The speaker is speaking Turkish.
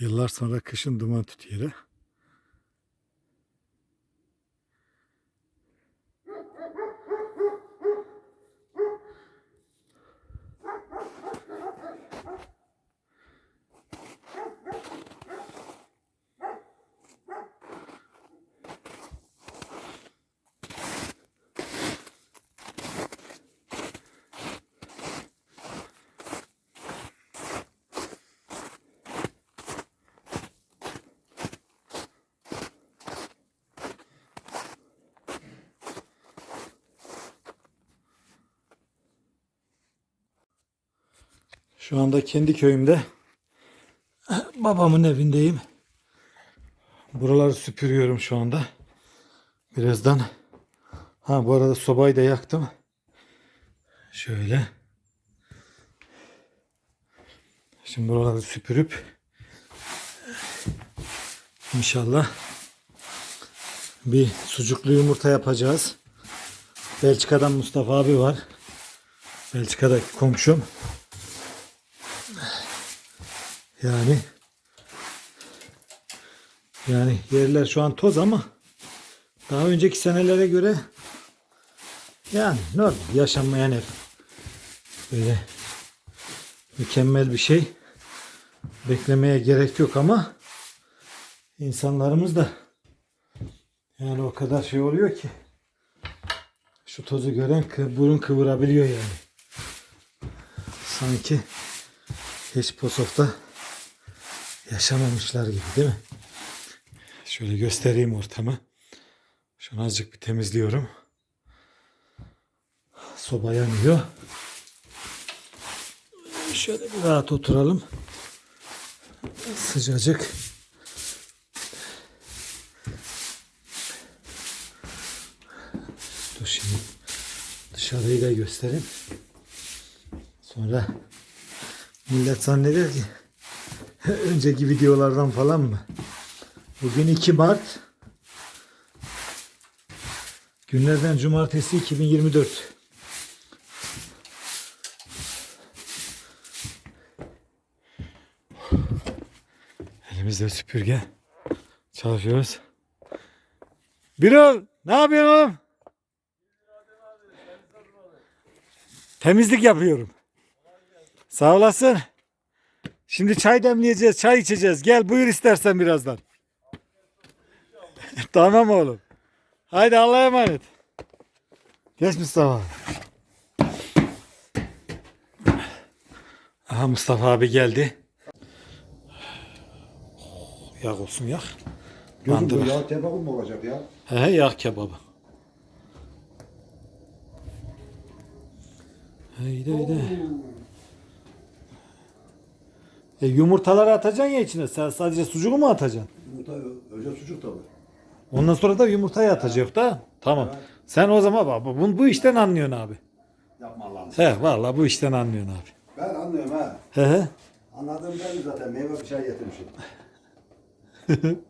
Yıllar sonra kışın duman tütüyor. Şu anda kendi köyümde babamın evindeyim. Buraları süpürüyorum şu anda. Birazdan ha bu arada sobayı da yaktım. Şöyle. Şimdi buraları süpürüp inşallah bir sucuklu yumurta yapacağız. Belçika'dan Mustafa abi var. Belçika'daki komşum. Yani yani yerler şu an toz ama daha önceki senelere göre yani normal yaşanmayan ev. Böyle mükemmel bir şey beklemeye gerek yok ama insanlarımız da yani o kadar şey oluyor ki şu tozu gören burun kıvırabiliyor yani. Sanki hiç Posof'ta yaşamamışlar gibi değil mi? Şöyle göstereyim ortamı. Şunu azıcık bir temizliyorum. Soba yanıyor. Şöyle bir rahat oturalım. Sıcacık. Dur şimdi dışarıyı da göstereyim. Sonra millet zanneder ki önceki videolardan falan mı? Bugün 2 Mart. Günlerden cumartesi 2024. Elimizde süpürge. Çalışıyoruz. Birol ne yapıyorsun oğlum? Temizlik yapıyorum. Sağ olasın. Şimdi çay demleyeceğiz, çay içeceğiz. Gel buyur istersen birazdan. tamam oğlum. Haydi Allah'a emanet. Geç Mustafa. Aha Mustafa abi geldi. Yak olsun yak. Gözüm Bandı bu yağ kebabı mı olacak ya? He he yağ kebabı. Haydi haydi. E, yumurtaları atacaksın ya içine. Sen sadece sucuğu mu atacaksın? Yumurta önce sucuk tabii. Ondan sonra da yumurtayı atacak da. Tamam. Sen o zaman bak bu, bu işten anlıyorsun abi. Yapma Allah'ını. He vallahi bu işten anlıyorsun abi. Ben anlıyorum ha. He he. Anladığım belli zaten. Meyve bir şey getirmişim.